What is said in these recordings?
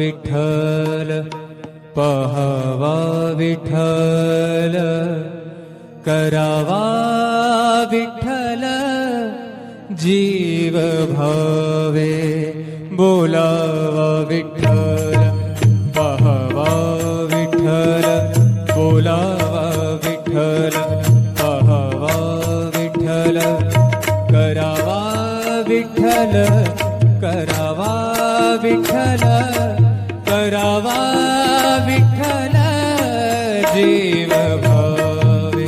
विठ्ठल पहावा विठ्ठल करावा विठ्ठल जीव भावे बोलावा विठ्ठल पहावा विठ्ठल बोलावा विठ्ठल पहावा विठ्ठल करावा विठ्ठल करावा विठ्ठल करावा विठ्ठल जीव भावे.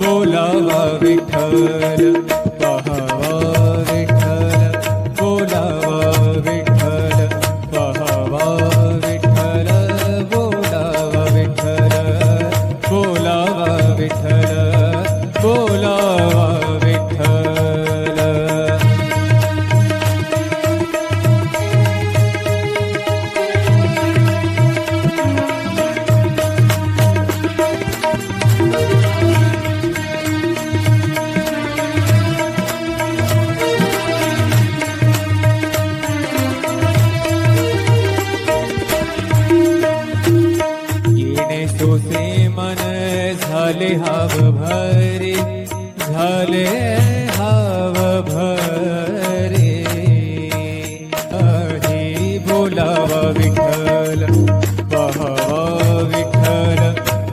बोलावा विठ्ठल पहावा विठ्ठल बोलावा विठ्ठल पहावा विठ्ठल बोलावा विठ्ठल बोलावा विठ्ठल बोलावा झाले हाव भरे झाले हाव भरे. अही बोलावा विठ्ठल पहावा विठ्ठल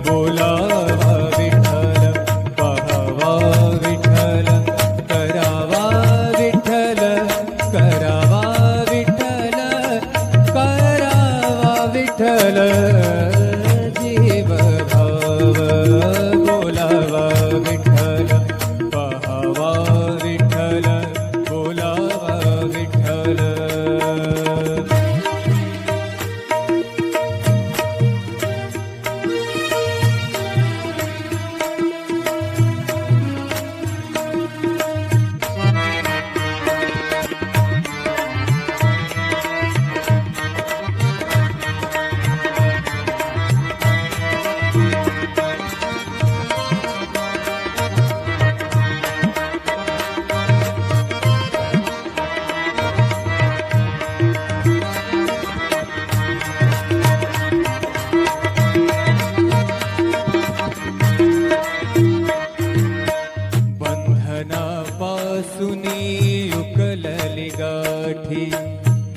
बोलावा विठ्ठल पहावा विठ्ठल करावा विठ्ठल करावा विठ्ठल करावा विठ्ठल.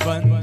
बंधनापासून उकलली गाठी बंध